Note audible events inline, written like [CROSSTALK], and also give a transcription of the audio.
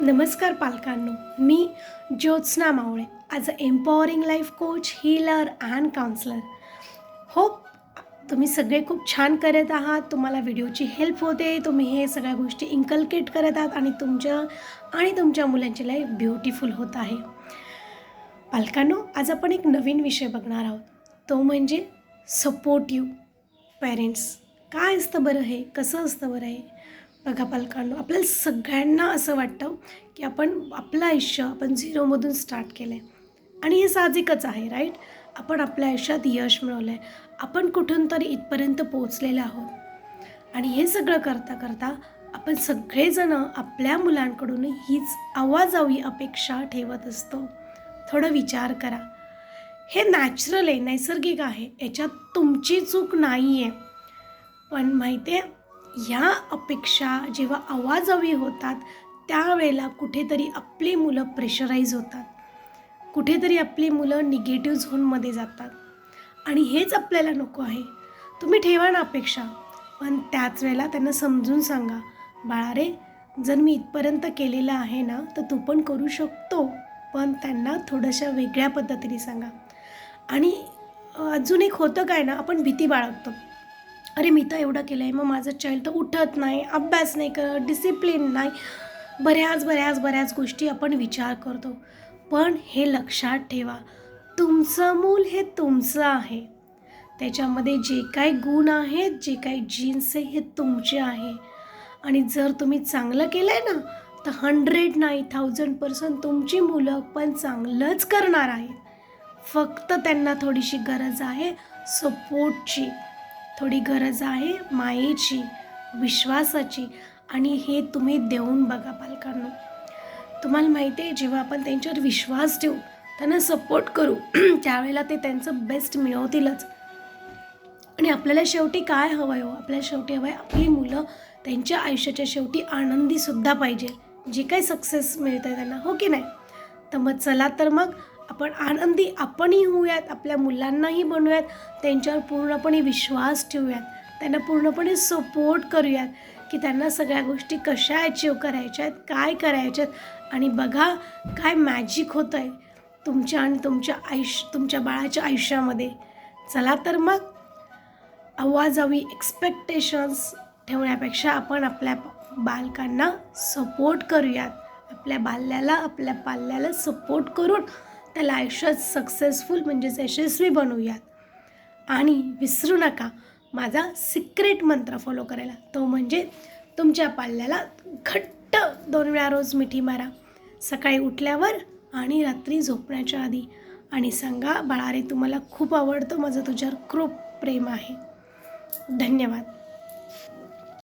नमस्कार पालकांनो मी Jyotsna Mawale as a empowering life coach healer and counsellor hope तुम्ही सगळे खूप छान करत आहात तुम्हाला व्हिडिओची हेल्प होते तुम्ही हे सगळ्या गोष्टी इन्कल्केट करत आहात आणि तुमच्या आणि तुमच्या मुलांची लाईफ ब्युटिफुल होत आहे. पालकांनो आज आपण एक नवीन विषय बघणार आहोत. तो म्हणजे सपोर्टिव्ह पॅरेंट्स काय असतं बरं हे? कसं असतं बरं हे? बघा पालकांनो आपल्याला सगळ्यांना असं वाटतं की आपण आपलं आयुष्य आपण झिरोमधून स्टार्ट केलं आहे आणि हे साहजिकच आहे राईट आपण आपल्या आयुष्यात यश मिळवलं आहे आपण कुठून तरी इथपर्यंत पोचलेलं आहोत. आणि हे सगळं करता करता आपण सगळेजणं आपल्या मुलांकडून हीच आवाजावी अपेक्षा ठेवत असतो. थोडं विचार करा. हे नॅचरल आहे नैसर्गिक आहे. याच्यात तुमची चूक नाही आहे पण माहिती आहे ह्या अपेक्षा जेव्हा आवाजावी होतात त्यावेळेला कुठेतरी आपली मुलं प्रेशराईज होतात. कुठेतरी आपली मुलं निगेटिव्ह झोनमध्ये जातात. आणि हेच आपल्याला नको आहे. तुम्ही ठेवा ना अपेक्षा. पण त्याच वेळेला त्यांना समजून सांगा बाळा रे जर मी इथपर्यंत केलेलं आहे ना तर तू पण करू शकतो. पण त्यांना थोड्याशा वेगळ्या पद्धतीने सांगा. आणि अजून एक होतं काय ना आपण भीती बाळगतो. अरे मी तर एवढं केलं आहे मग माझं चाइल्ड तर उठत नाही अभ्यास नाही करत डिसिप्लिन नाही. बऱ्याच बऱ्याच बऱ्याच गोष्टी आपण विचार करतो. पण हे लक्षात ठेवा तुमचं मूल हे तुमचं आहे. त्याच्यामध्ये जे काही गुण आहेत जे काही जीन्स आहे हे तुमचे आहे. आणि जर तुम्ही चांगलं केलं आहे ना तर हंड्रेड नाही थाउजंड पर्सेंट तुमची मुलं पण चांगलंच करणार आहेत. फक्त त्यांना थोडीशी गरज आहे सपोर्टची थोडी गरज आहे मायेची विश्वासाची आणि हे तुम्ही देऊन बघा पालकांनो. तुम्हाला माहिती आहे जेव्हा आपण त्यांच्यावर विश्वास ठेवू त्यांना सपोर्ट करू [CLEARS THROAT] त्यावेळेला ते त्यांचं बेस्ट मिळवतीलच. आणि आपल्याला शेवटी काय हवं आहे हो? आपल्याला शेवटी हवं आहे आपली मुलं त्यांच्या आयुष्याच्या शेवटी आनंदीसुद्धा पाहिजे. जे काही सक्सेस मिळतं आहे त्यांना हो की नाही? तर मग चला तर मग आपण आनंदी आपणही होऊयात आपल्या मुलांनाही बनवूयात त्यांच्यावर पूर्णपणे विश्वास ठेवूयात त्यांना पूर्णपणे सपोर्ट करूयात की त्यांना सगळ्या गोष्टी कशा अचीव करायच्या आहेत काय करायच्या आहेत आणि बघा काय मॅजिक होतं आहे तुमच्या आणि तुमच्या आयुष्य तुमच्या बाळाच्या आयुष्यामध्ये. चला तर मग आवाजावी एक्सपेक्टेशन्स ठेवण्यापेक्षा आपण आपल्या बालकांना सपोर्ट करूयात. आपल्या बाल्याला आपल्या पाल्याला सपोर्ट करून त्याला आयुष्यात सक्सेसफुल म्हणजेच यशस्वी बनवूयात आणि विसरू नका माझा सिक्रेट मंत्र फॉलो करायला. तो म्हणजे तुमच्या पाल्याला घट्ट दोन वेळा रोज मिठी मारा. सकाळी उठल्यावर आणि रात्री झोपण्याच्या आधी. आणि सांगा बाळा रे तुम्हाला खूप आवडतं माझं तुझ्यावर खूप प्रेम आहे. धन्यवाद.